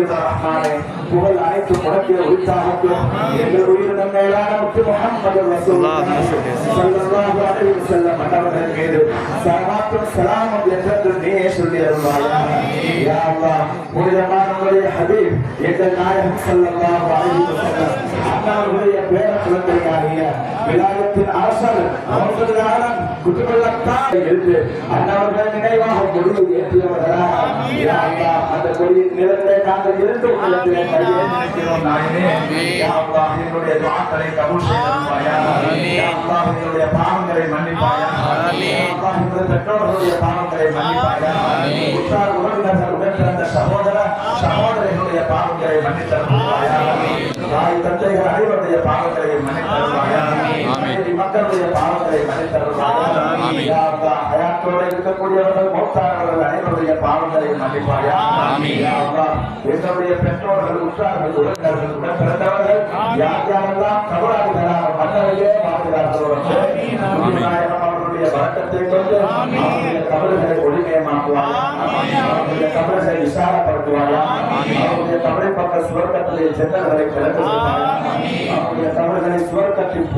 புரியுதா ரஹ்மானே புகழ் அனைத்து முடக்கிய உரித்தாகட்டும். எங்கள் உயிரினம் மேலான முத்து முகமது ரசூலுல்லாஹி. அலைஹி வஸல்லம் மன்னவர்கள் மீது சலாத்தும் சலாமும் என்றென்றும் நீயே சொல்லி அருள்வாயா யா அல்லாஹ் புனிதமான உங்களுடைய ஹபீப் எங்கள் நாயகம் ஸல்லல்லாஹு அலைஹி வஸல்லம் பேர குழந்தையாகிய விலாயத்தின் அரசர் குட்டுக்கொள்ளத்தான் அண்ணாவர்கள் நினைவாக கொடியை ஏற்றியவர்களாக. யா அல்லாஹ் அந்த கொடியின் நிலத்தை நாங்கள் இருந்து உள்ளத்திலே கையேந்திருக்கிறோம் நாயனே யா அல்லாஹ் எங்களுடைய துஆக்களை கபூல் செய்தருள்வாயா யா அல்லாஹ் எங்களுடைய பாவங்களை மன்னிப்பாயா யா அல்லாஹ் எங்களுடைய பெற்றோர்களுடைய பாவங்களை மன்னிப்பாயா உற்றார் உறவினர்கள் உடன் பிறந்த சகோதர சகோதரிகளுடைய பாவங்களை மன்னித்தருள்வாயா தாய் தந்தைகள் அனைவருடைய பாவங்களை மன்னித்தருள்வாயா மனைவி மக்களுடைய பாவங்களை மன்னித்தருள்வாயா யா ஹயாத்தோடு இருக்கக்கூடியவர்கள் மௌத்தானவர்கள் அனைவருடைய பாவங்களை மன்னிப்பாயா? யா அல்லாஹ் எங்களுடைய பெற்றோர்கள் உற்றார்கள் உறவினர்கள் உடன் பிறந்தவர்கள் யார் யாரெல்லாம் கபராளிகளாக மன்னரையே வாழ்கிறார்களோ நாயகம் அவர்களுடைய வழக்கத்தை கொண்டு அவருடைய பக்க சுவர்க்கத்திலே சுவர்க்கத்தின்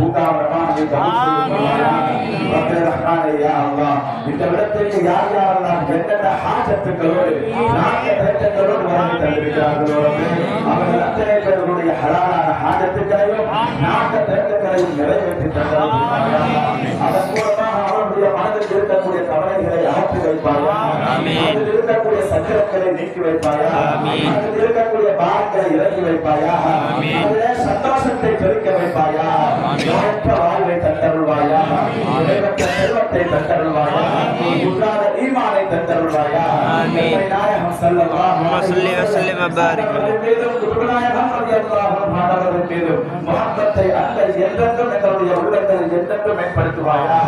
ரஹ்மானே யா அல்லாஹ் இந்த இடத்திற்கு யார் யாரெல்லாம் என்னென்ன ஹாஜத்துக்களோடு நான்கு தேட்டங்களோடு வந்து தந்திருக்கிறார்களோ அவர்கள் அத்தனை பேர்களுடைய ஹலாலான ஹாஜத்துக்களையும் நான்கு தேட்டங்களையும் நிறைவேற்றி தந்தார்கள் அதன் மூலமாக அவருடைய மனதில் இருக்கக்கூடிய கவலைகளை அகற்றி வைப்பாயா அதில் இருக்கக்கூடிய சக்கரங்களை நீக்கி வைப்பாயா அதில் இருக்கக்கூடிய பாரங்களை இறக்கி வைப்பாயா அதிலே சந்தோஷத்தை பெருக்க வைப்பாயா செல்வத்தை தந்தருள்வாயா குன்றாத ஈமானை தந்தருள்வாயா நாயகம் ஸல்லல்லாஹு சொல்லி வசல்லிம் வபாரிக் மீதும் குருநாயகம் ரலியல்லாஹு அன்ஹு மீதும் முஹப்பத்தை அன்பை என்றென்றும் எங்களுடைய என்றென்றும் மேம்படுத்துவாயா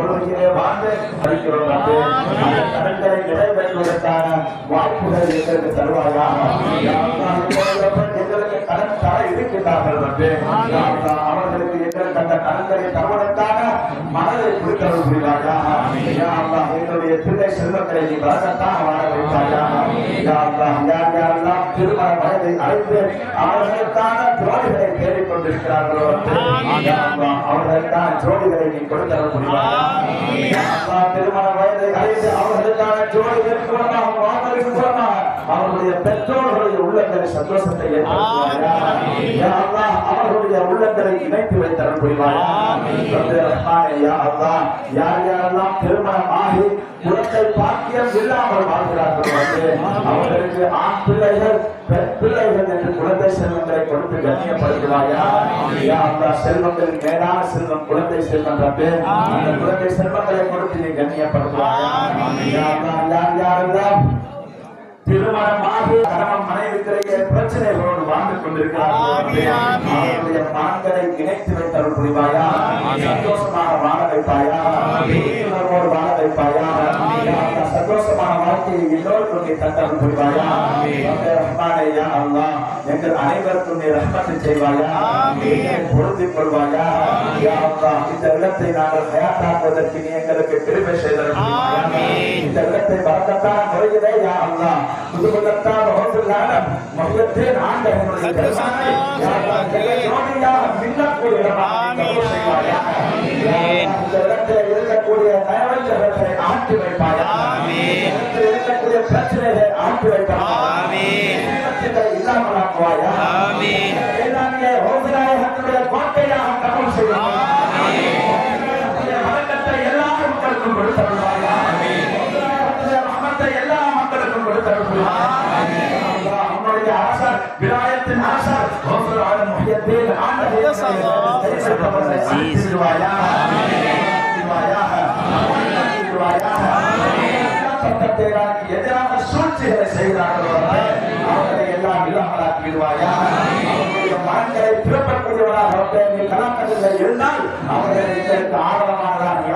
கொள்கையிலே வாழ்ந்து படிக்கிறோம் அந்த கடன்களை நிறைவேற்றுவதற்கான எங்களுக்கு தருவாயா எங்களுக்கு கடன் தர இருக்கின்றார்கள் அந்த கடன்களை தருவதற்கான மனதை கொடுத்தவர்கள் புரிவாயா? எங்களுடைய பிள்ளை செல்வங்களை நீ வழங்கத்தான் வாழ வைப்பாயா? யா அல்லாஹ், யார் யாரெல்லாம் திருமண வயதை அடைந்து அவர்களுக்கான ஜோடிகளை தேடிக் கொண்டிருக்கிறார்களோ அவர்களுக்கான ஜோடிகளை நீ கொடுத்தவர்கள் புரிவாயா? திருமண வயதை அடைந்து அவர்களுக்கான வாழ்வதற்கு மூலமாக அவர்களுடைய பெற்றோர்களுடைய உள்ளங்களை சந்தோஷத்தை அவர்களுடைய உள்ளங்களை இணைத்து வைத்தரல் புரிவாயா? யார் யாரெல்லாம் திருமணம் ஆகி குழந்தை பாக்கியம் இல்லாமல் வாழ்கிறார்களோ அவர்களுக்கு ஆண் பிள்ளைகள் பெண் பிள்ளைகள் என்று குழந்தை செல்வங்களை கொடுத்து கண்ணியப்படுத்துவாயா செல்வங்களின் மேலான செல்வம் குழந்தை செல்வம் அந்த குழந்தை செல்வங்களை கொடுத்து நீ கண்ணியப்படுத்துவாயா? யார் யாரெல்லாம் திருமணமாக கணவன் மனைவிக்கிடையே பிரச்சனைகளோடு வாழ்ந்து கொண்டிருக்கிறார்கள் மனங்களை இணைத்து வைத்தருள் புரிவாயா? சந்தோஷமாக வாழ வைப்பாயா? வாழ வைப்பாயா? சந்தோஷமான வாழ்க்கையை எல்லோருக்கும் நீ தந்தருள் புரிவாயா? அல்லாஹ் எங்கள் அனைவருக்கும் நீ ரஹ்மத்து செய்வாயா? பொருந்திக் கொள்வாயா? இந்த இடத்தை நாங்கள் ஹயாத்தாக்குவதற்கு நீ எங்களுக்கு செய்தருள் புரிவாயா இந்த இடத்தை பறக்கத்தான் முறையிலே யா ஆண்டவனுடைய கருமானை யா அல்லாஹ் ஜெகஜோதியாக மின்னக்கூடிய இந்த இடத்திலே இருக்கக்கூடிய நயவஞ்சகத்தை ஆட்டி வைப்பாயா இருக்கக்கூடிய பிரச்சனைகளை ஆட்டி வைப்பாயா ஜீவத்தை இல்லாமலாக்குவாயா வேளாண்மையை ரோசநாயகத்தினுடைய கோட்டையாக கபூல் செய்வாயா வணக்கத்தை எல்லா மக்களுக்கும் கொடுத்தருள்வாயா ரஹ்மத்தை எல்லா மக்களுக்கும் கொடுத்தருள்வாயா உன்னுடைய அரசர் விலாயத்தின் அரசர் ரோசல் ஆலம் முஹியத்தீன் ஆண்டவரே அஜீஸ்வாயா எதிராக சூழ்ச்சிகளை செய்கிறார்களோ அவர்களை. எல்லாம் இல்லாமலாக்கி விடுவாயா மனங்களை பிறப்பக்கூடியவராக ரப்பே, நீ கலாக்கத்தில் இருந்தால் அவர்களை எங்களுக்கு ஆதரவானதாக நீ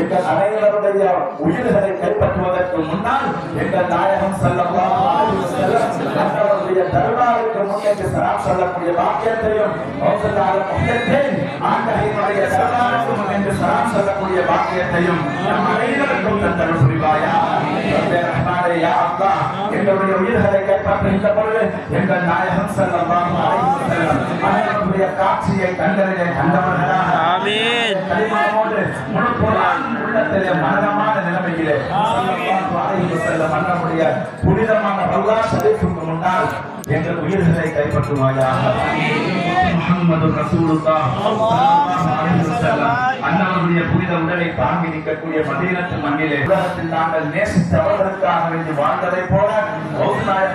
எங்கள் அனைவருடைய உயிர்களை கைப்பற்றுவதற்கு முன்னால் எங்கள் நாயகம் ஸல்லல்லாஹு அலைஹி வஸல்லம் அவருடைய முன்னேற்று சலாம் சொல்லக்கூடிய பாக்கியத்தையும் வாழக்கூடிய பாக்கியத்தையும் நம் அனைவருக்கும் தந்தருள் புரிவாயா எங்களுடைய உயிர்களை கைப்பற்றுகின்ற பொழுது எங்கள் நாயகம் செல்லம். அனைவருடைய காட்சியை கண்டறிய கண்டவர்களாக கடிமாவோடு முழு பொருளான் உள்ளத்திலே மரணமான நிலைமையிலே செல்லம் அண்ணனுடைய புனிதமான உடலை தாங்கி நிற்கக்கூடிய மதீனத்து மண்ணிலே உலகத்தில் நாங்கள் நேசித்த அவர்களுக்காக வேண்டி வாழ்ந்ததை போல மௌலாயம்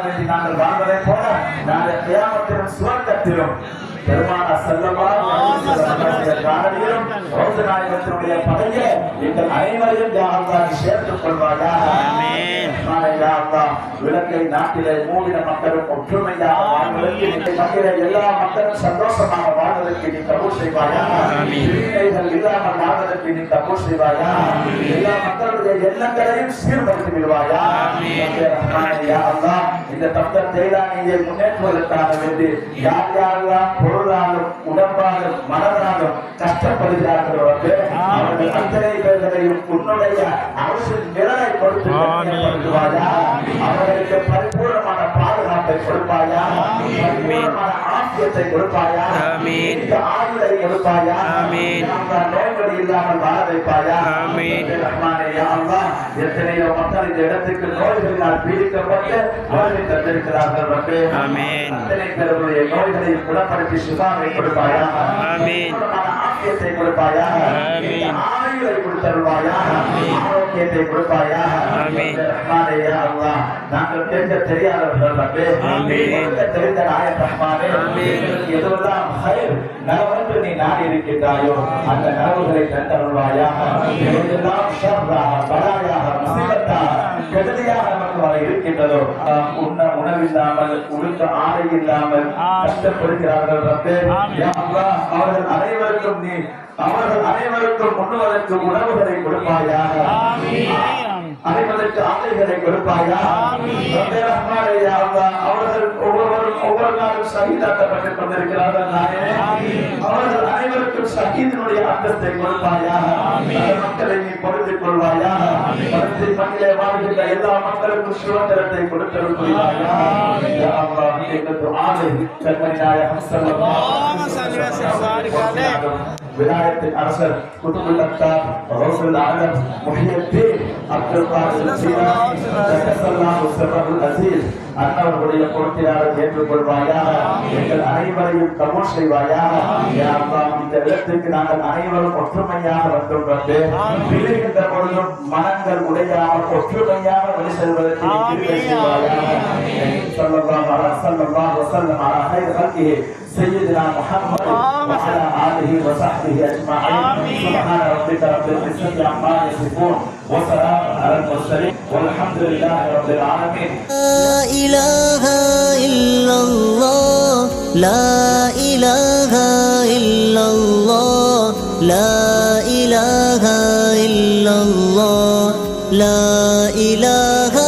வேண்டி நாங்கள் வாழ்வதை போல நாங்கள் கியாமத்திலும் சுவர்க்கத்திலும் பெருமான செல்லமாக காரணியிலும் ரோசநாயகத்தினுடைய படையில எங்கள் அனைவரையும் யாழ்வாய் சேர்த்துக் கொள்வாயாக. விலங்கை நாட்டிலே மூவின மக்களும் ஒற்றுமையாக வாழ்வதற்கு எல்லா மக்களும் சந்தோஷமாக வாழ்வதற்கு நீ கபூர் செய்வாயாக. நீ கபூர் செய்வாயா? எல்லா மக்களுடைய எண்ணங்களையும் சீர்படுத்தி விடுவாயா? அல்லாஹ், இந்த தப்தர் தேயிலானியை முன்னேற்றுவதற்காக வேண்டி யார் யாரெல்லாம் பொருளாலும் உடம்பாலும் மனதாலும் கஷ்டப்படுகிறார்களோ ரப்பே, அவர்கள் அத்தனை பேர்களையும் உன்னுடைய அரசின் நிழலை கொடுத்து ஆமீன். கண்ணியப்படுத்துவாயா அவர்களுக்கு பரிபூர்ணமான பாதுகாப்பை கொடுப்பாயா? பரிபூர்ணமான ஆசியத்தை கொடுப்பாயா? ஆயுளை கொடுப்பாயா ஆமீன். இல்லாமல் வாழ வைப்பாயா எத்தனையோ மக்கள் இந்த இடத்துக்கு நோய்களினால் பீடிக்கப்பட்டு நோய்களை தந்திருக்கிறார்கள் ரப்பே. அத்தனை பேருடைய நோய்களை குணப்படுத்தி சுகாவை கொடுப்பாயா? ஆசியத்தை கொடுப்பாயா? ஆயுளை கொடுத்தருவாயா ஆரோக்கியத்தை கொடுப்பாயா? நாங்கள் தெரிந்த தெரியாதவர்கள். தெரிந்த நாயக் ரஹ்மானே, எதுவெல்லாம் நலவென்று நீ நாடி இருக்கின்றாயோ அந்த நலவுகளை தந்தருள்வாயாக எதுவெல்லாம் ஷர்ராக, பலாயாக, முசீபத்தாக, கெடுதியாக நமக்கு வர இருக்கின்றதோ ஆஹ், உண்ண உணவில்லாமல் உடுக்க ஆடை இல்லாமல் கஷ்டப்படுகிறார்கள் ரப்பே. அவர்கள் அனைவருக்கும் நீ அவர்கள் அனைவருக்கும் உண்ணுவதற்கு உணவுகளை கொடுப்பாயாக. அனைவருக்கு ஆடைகளை கொடுப்பாயா ரப்பே அவர்கள் நாளும் ஷஹீதாக்கப்பட்டுக் கொண்டிருக்கிறார்கள். அவர்கள் அனைவருக்கும் ஷஹீதினுடைய அந்தஸ்தை கொடுப்பாயா? மக்களை நீ பொருந்திக் கொள்வாயா? பரத்தை மண்ணிலே வாழ்கின்ற எல்லா மக்களுக்கும் சுதந்திரத்தை கொடுத்தருள் புரிவாயா யா அல்லாஹ், எங்கள் துஆவை கண்மணி நாயகம் அலைஹி வஸல்லம் விநாயகத்தின் அரசர் குதுபுல் அக்தார் ரவுசுல் ஆலம் முஹியத்தீன் அப்துல் காதிர் ஜீலானி ஜஸல்லாஹு சிர்ரஹுல் அஸீஸ் அன்னவர்களுடைய பொறுப்பிலாளர் ஏற்றுக்கொள்வாயாக எங்கள் அனைவரையும் கபூல் செய்வாயாக யா அல்லாஹ் இந்த இடத்திற்கு நாங்கள் அனைவரும் ஒற்றுமையாக வந்துள்ளது பிரிகின்ற பொழுதும் மனங்கள் உடையாமல் ஒற்றுமையாக வழி செல்வதற்கு நீ கிருபை செய்வாயாக سيدنا محمد وعلى آله وصحبه أجمعين. سبحان ربك رب العزة عما يصفون وسلام على المرسلين. والحمد لله رب العالمين. لا إله إلا الله. لا إله إلا الله. لا إله إلا الله. لا إله إلا